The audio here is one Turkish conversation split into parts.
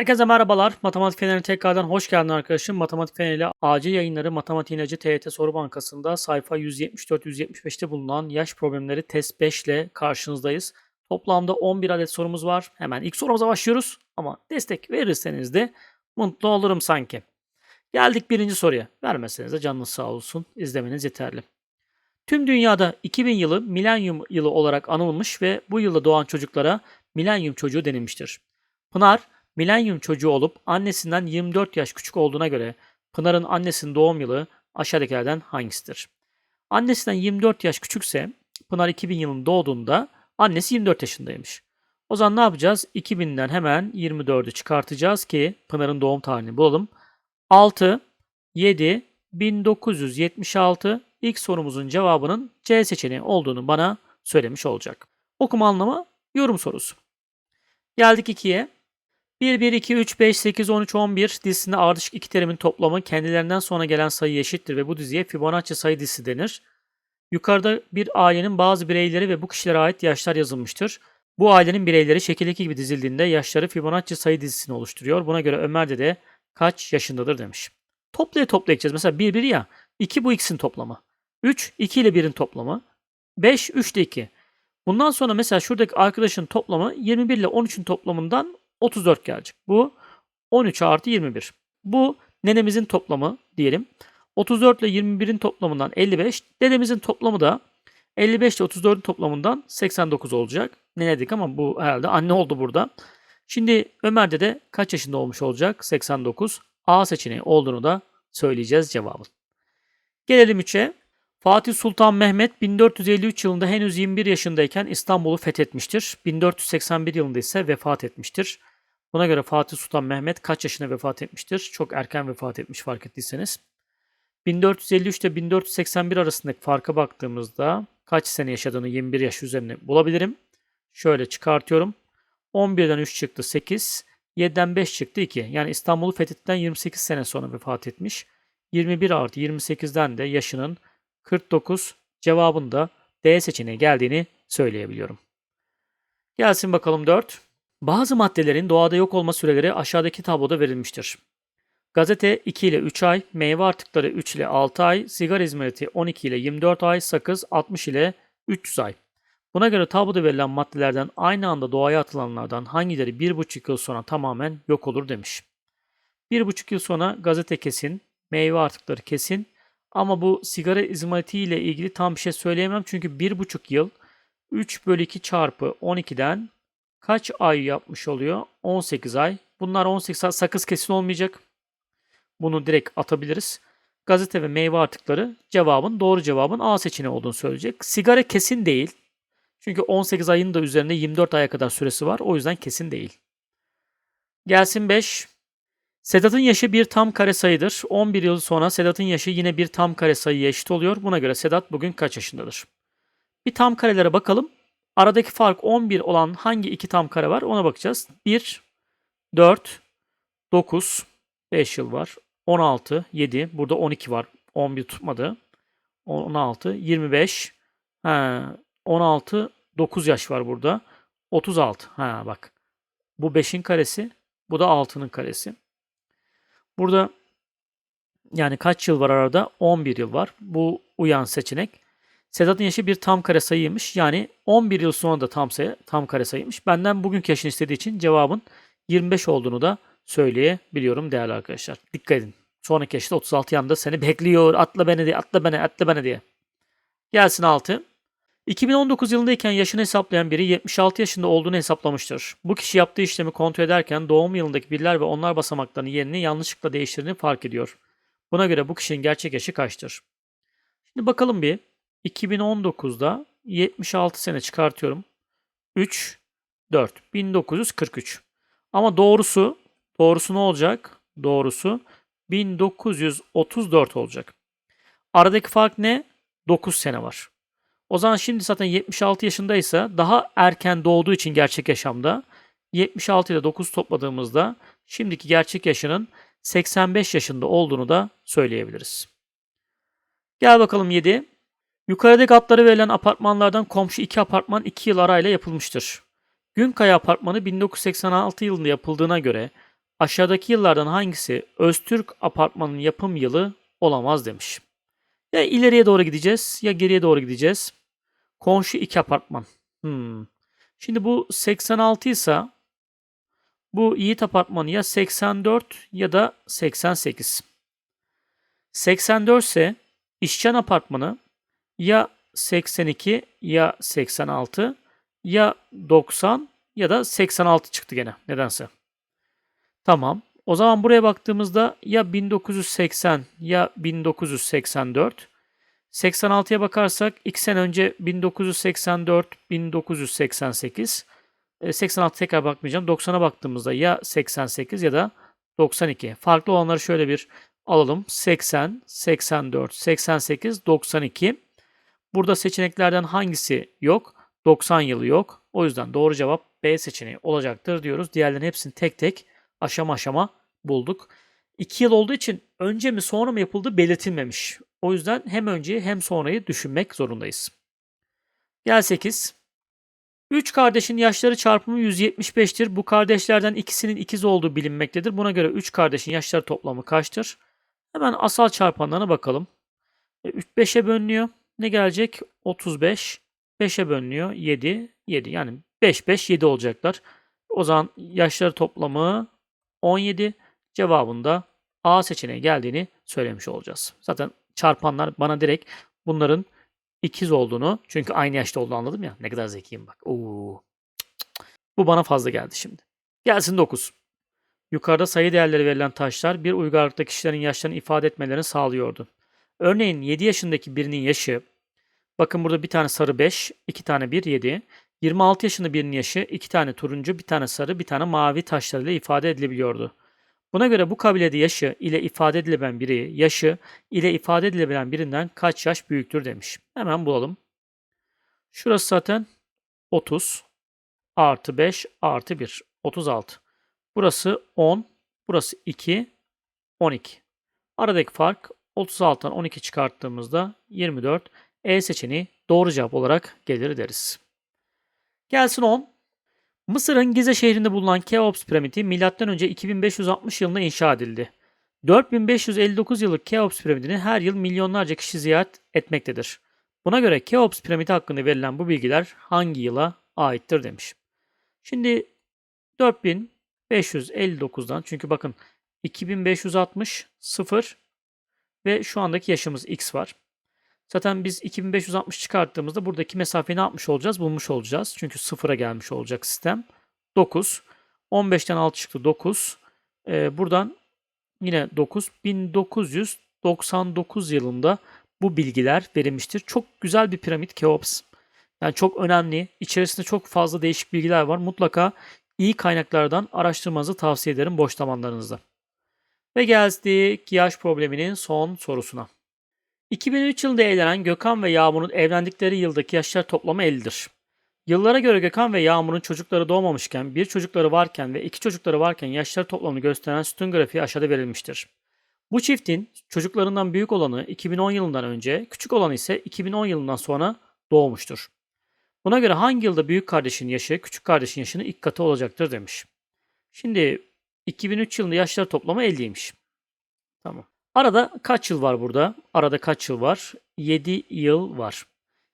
Herkese merhabalar. Matematik Feneri'ne tekrardan hoş geldin arkadaşım. Matematik Feneri acil yayınları Matematik İlacı TYT Soru Bankası'nda sayfa 174-175'te bulunan yaş problemleri test 5 ile karşınızdayız. Toplamda 11 adet sorumuz var. Hemen ilk sorumuza başlıyoruz. Ama destek verirseniz de mutlu olurum sanki. Geldik birinci soruya. Vermeseniz de canınız sağ olsun. İzlemeniz yeterli. Tüm dünyada 2000 yılı milenyum yılı olarak anılmış ve bu yılda doğan çocuklara milenyum çocuğu denilmiştir. Pınar, milenyum çocuğu olup annesinden 24 yaş küçük olduğuna göre Pınar'ın annesinin doğum yılı aşağıdakilerden hangisidir? Annesinden 24 yaş küçükse Pınar 2000 yılında doğduğunda annesi 24 yaşındaymış. O zaman ne yapacağız? 2000'den hemen 24'ü çıkartacağız ki Pınar'ın doğum tarihini bulalım. 6, 7, 1976 ilk sorumuzun cevabının C seçeneği olduğunu bana söylemiş olacak. Okuma anlamı yorum sorusu. Geldik 2'ye. 1, 1, 2, 3, 5, 8, 13, 11 dizisinde ardışık iki terimin toplamı kendilerinden sonra gelen sayı eşittir ve bu diziye Fibonacci sayı dizisi denir. Yukarıda bir ailenin bazı bireyleri ve bu kişilere ait yaşlar yazılmıştır. Bu ailenin bireyleri şekildeki gibi dizildiğinde yaşları Fibonacci sayı dizisini oluşturuyor. Buna göre Ömer dede kaç yaşındadır demiş. Toplaya toplaya gideceğiz. Mesela 1, 1 ya. 2 bu ikisinin toplamı. 3, 2 ile 1'in toplamı. 5, 3 ile 2. Bundan sonra mesela şuradaki arkadaşın toplamı 21 ile 13'ün toplamından 34 gelecek. Bu 13 artı 21. Bu nenemizin toplamı diyelim. 34 ile 21'in toplamından 55. Dedemizin toplamı da 55 ile 34'ün toplamından 89 olacak. Ne dedik ama bu herhalde anne oldu burada. Şimdi Ömer dede kaç yaşında olmuş olacak? 89. A seçeneği olduğunu da söyleyeceğiz cevabın. Gelelim 3'e. Fatih Sultan Mehmet 1453 yılında henüz 21 yaşındayken İstanbul'u fethetmiştir. 1481 yılında ise vefat etmiştir. Buna göre Fatih Sultan Mehmet kaç yaşında vefat etmiştir? Çok erken vefat etmiş fark ettiyseniz. 1453 ile 1481 arasındaki farka baktığımızda kaç sene yaşadığını 21 yaş üzerine bulabilirim. Şöyle çıkartıyorum. 11'den 3 çıktı 8. 7'den 5 çıktı 2. Yani İstanbul'u fethettikten 28 sene sonra vefat etmiş. 21 artı 28'den de yaşının 49 cevabında D seçeneği geldiğini söyleyebiliyorum. Gelsin bakalım 4. Bazı maddelerin doğada yok olma süreleri aşağıdaki tabloda verilmiştir. Gazete 2 ile 3 ay, meyve artıkları 3 ile 6 ay, sigara izmariti 12 ile 24 ay, sakız 60 ile 300 ay. Buna göre tabloda verilen maddelerden aynı anda doğaya atılanlardan hangileri 1,5 yıl sonra tamamen yok olur demiş. 1,5 yıl sonra gazete kesin, meyve artıkları kesin ama bu sigara izmariti ile ilgili tam bir şey söyleyemem çünkü 1,5 yıl 3 bölü 2 çarpı 12'den kaç ay yapmış oluyor? 18 ay. Bunlar 18 ay sakız kesin olmayacak. Bunu direkt atabiliriz. Gazete ve meyve artıkları cevabın doğru cevabın A seçeneği olduğunu söyleyecek. Sigara kesin değil. Çünkü 18 ayın da üzerinde 24 aya kadar süresi var. O yüzden kesin değil. Gelsin 5. Sedat'ın yaşı bir tam kare sayıdır. 11 yıl sonra Sedat'ın yaşı yine bir tam kare sayıya eşit oluyor. Buna göre Sedat bugün kaç yaşındadır? Bir tam karelere bakalım. Aradaki fark 11 olan hangi iki tam kare var ona bakacağız. 1, 4, 9, 5 yıl var. 16, 7, burada 12 var. 11 tutmadı. 16, 25, ha, 16, 9 yaş var burada. 36, ha bak. Bu 5'in karesi, bu da 6'nın karesi. Burada yani kaç yıl var arada? 11 yıl var. Bu uyan seçenek. Sedat'ın yaşı bir tam kare sayıymış. Yani 11 yıl sonra da tam sayı, tam kare sayıymış. Benden bugünkü yaşını istediği için cevabın 25 olduğunu da söyleyebiliyorum değerli arkadaşlar. Dikkat edin. Sonraki yaşta 36 yanında seni bekliyor. Atla beni diye, atla beni, atla beni diye. Gelsin 6. 2019 yılındayken yaşını hesaplayan biri 76 yaşında olduğunu hesaplamıştır. Bu kişi yaptığı işlemi kontrol ederken doğum yılındaki birler ve onlar basamaklarının yerini yanlışlıkla değiştirdiğini fark ediyor. Buna göre bu kişinin gerçek yaşı kaçtır? Şimdi bakalım bir. 2019'da 76 sene çıkartıyorum. 3, 4. 1943. Ama doğrusu, doğrusu ne olacak? Doğrusu 1934 olacak. Aradaki fark ne? 9 sene var. O zaman şimdi zaten 76 yaşındaysa daha erken doğduğu için gerçek yaşamda 76 ile 9 topladığımızda şimdiki gerçek yaşının 85 yaşında olduğunu da söyleyebiliriz. Gel bakalım 7. Yukarıdaki adları verilen apartmanlardan komşu iki apartman 2 yıl arayla yapılmıştır. Günkaya Apartmanı 1986 yılında yapıldığına göre aşağıdaki yıllardan hangisi Öztürk apartmanın yapım yılı olamaz demiş. Ya ileriye doğru gideceğiz ya geriye doğru gideceğiz. Komşu iki apartman. Hmm. Şimdi bu 86 ise bu Yiğit apartmanı ya 84 ya da 88. 84 ise İşçen apartmanı ya 82 ya 86 ya 90 ya da 86 çıktı gene nedense. Tamam. O zaman buraya baktığımızda ya 1980 ya 1984. 86'ya bakarsak 2 sene önce 1984, 1988. 86 tekrar bakmayacağım. 90'a baktığımızda ya 88 ya da 92. Farklı olanları şöyle bir alalım. 80, 84, 88, 92. Burada seçeneklerden hangisi yok? 90 yılı yok. O yüzden doğru cevap B seçeneği olacaktır diyoruz. Diğerlerin hepsini tek tek aşama aşama bulduk. 2 yıl olduğu için önce mi sonra mı yapıldığı belirtilmemiş. O yüzden hem önceyi hem sonrayı düşünmek zorundayız. Gel 8. 3 kardeşin yaşları çarpımı 175'tir. Bu kardeşlerden ikisinin ikiz olduğu bilinmektedir. Buna göre 3 kardeşin yaşları toplamı kaçtır? Hemen asal çarpanlarına bakalım. 3 5'e bölünüyor. Ne gelecek? 35. 5'e bölünüyor. 7. 7. Yani 5 5 7 olacaklar. O zaman yaşları toplamı 17 cevabında A seçeneği geldiğini söylemiş olacağız. Zaten çarpanlar bana direkt bunların ikiz olduğunu çünkü aynı yaşta olduğunu anladım ya. Ne kadar zekiyim bak. Oo. Bu bana fazla geldi şimdi. Gelsin 9. Yukarıda sayı değerleri verilen taşlar bir uygarlıkta kişilerin yaşlarını ifade etmelerini sağlıyordu. Örneğin 7 yaşındaki birinin yaşı, bakın burada bir tane sarı 5, iki tane 1, 7. 26 yaşında birinin yaşı iki tane turuncu, bir tane sarı, bir tane mavi taşlarıyla ifade edilebiliyordu. Buna göre bu kabilede yaşı ile ifade edilebilen biri, yaşı ile ifade edilebilen birinden kaç yaş büyüktür demiş. Hemen bulalım. Şurası zaten 30 artı 5 artı 1. 36. Burası 10. Burası 2. 12. Aradaki fark 36'dan 12 çıkarttığımızda 24. E seçeneği doğru cevap olarak gelir deriz. Gelsin 10. Mısır'ın Gize şehrinde bulunan Keops piramidi M.Ö. 2560 yılında inşa edildi. 4559 yıllık Keops piramidini her yıl milyonlarca kişi ziyaret etmektedir. Buna göre Keops piramidi hakkında verilen bu bilgiler hangi yıla aittir demiş. Şimdi 4559'dan çünkü bakın 2560 0 ve şu andaki yaşımız x var. Zaten biz 2560 çıkarttığımızda buradaki mesafeyi ne yapmış olacağız? Bulmuş olacağız. Çünkü sıfıra gelmiş olacak sistem. 9. 15'ten 6 çıktı 9. Ee, buradan yine 9. 1999 yılında bu bilgiler verilmiştir. Çok güzel bir piramit Keops. Yani çok önemli. İçerisinde çok fazla değişik bilgiler var. Mutlaka iyi kaynaklardan araştırmanızı tavsiye ederim boş zamanlarınızda. Ve geldik yaş probleminin son sorusuna. 2003 yılında evlenen Gökhan ve Yağmur'un evlendikleri yıldaki yaşlar toplamı 50'dir. Yıllara göre Gökhan ve Yağmur'un çocukları doğmamışken, bir çocukları varken ve iki çocukları varken yaşlar toplamını gösteren sütun grafiği aşağıda verilmiştir. Bu çiftin çocuklarından büyük olanı 2010 yılından önce, küçük olanı ise 2010 yılından sonra doğmuştur. Buna göre hangi yılda büyük kardeşin yaşı, küçük kardeşin yaşının ilk katı olacaktır demiş. Şimdi 2003 yılında yaşlar toplamı 50'ymiş. Tamam. Arada kaç yıl var burada? Arada kaç yıl var? 7 yıl var.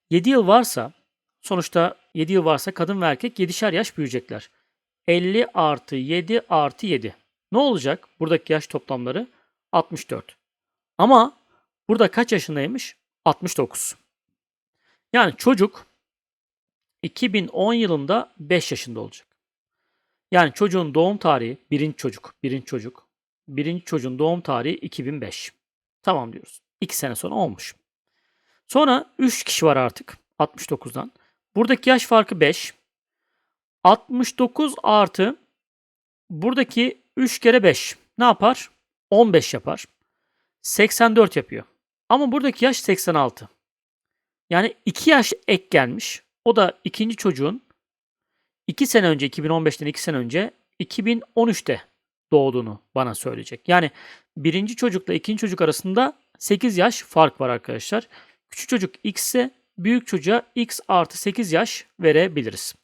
7 yıl varsa sonuçta 7 yıl varsa kadın ve erkek 7'şer yaş büyüyecekler. 50 artı 7 artı 7. Ne olacak? Buradaki yaş toplamları 64. Ama burada kaç yaşındaymış? 69. Yani çocuk 2010 yılında 5 yaşında olacak. Yani çocuğun doğum tarihi birinci çocuk, birinci çocuk birinci çocuğun doğum tarihi 2005. Tamam diyoruz. 2 sene sonra olmuş. Sonra 3 kişi var artık 69'dan. Buradaki yaş farkı 5. 69 artı buradaki 3 kere 5 ne yapar? 15 yapar. 84 yapıyor. Ama buradaki yaş 86. Yani 2 yaş ek gelmiş. O da ikinci çocuğun 2 sene önce 2015'ten 2 sene önce 2013'te doğduğunu bana söyleyecek. Yani birinci çocukla ikinci çocuk arasında 8 yaş fark var arkadaşlar. Küçük çocuk x ise büyük çocuğa x artı 8 yaş verebiliriz.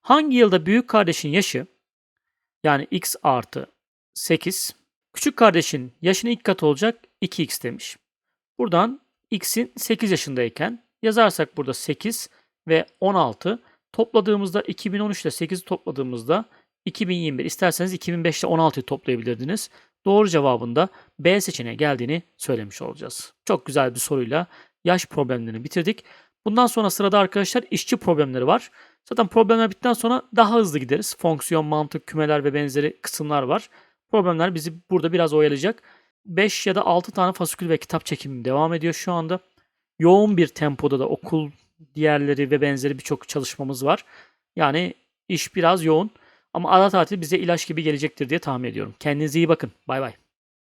Hangi yılda büyük kardeşin yaşı yani x artı 8. Küçük kardeşin yaşının ilk katı olacak 2x demiş. Buradan x'in 8 yaşındayken yazarsak burada 8 ve 16 topladığımızda 2013 ile 8'i topladığımızda 2021 isterseniz 2005 ile 16'yı toplayabilirdiniz. Doğru cevabında B seçeneği geldiğini söylemiş olacağız. Çok güzel bir soruyla yaş problemlerini bitirdik. Bundan sonra sırada arkadaşlar işçi problemleri var. Zaten problemler bittikten sonra daha hızlı gideriz. Fonksiyon, mantık, kümeler ve benzeri kısımlar var. Problemler bizi burada biraz oyalayacak. 5 ya da 6 tane fasikül ve kitap çekimi devam ediyor şu anda. Yoğun bir tempoda da okul diğerleri ve benzeri birçok çalışmamız var. Yani iş biraz yoğun ama ara tatil bize ilaç gibi gelecektir diye tahmin ediyorum. Kendinize iyi bakın. Bay bay.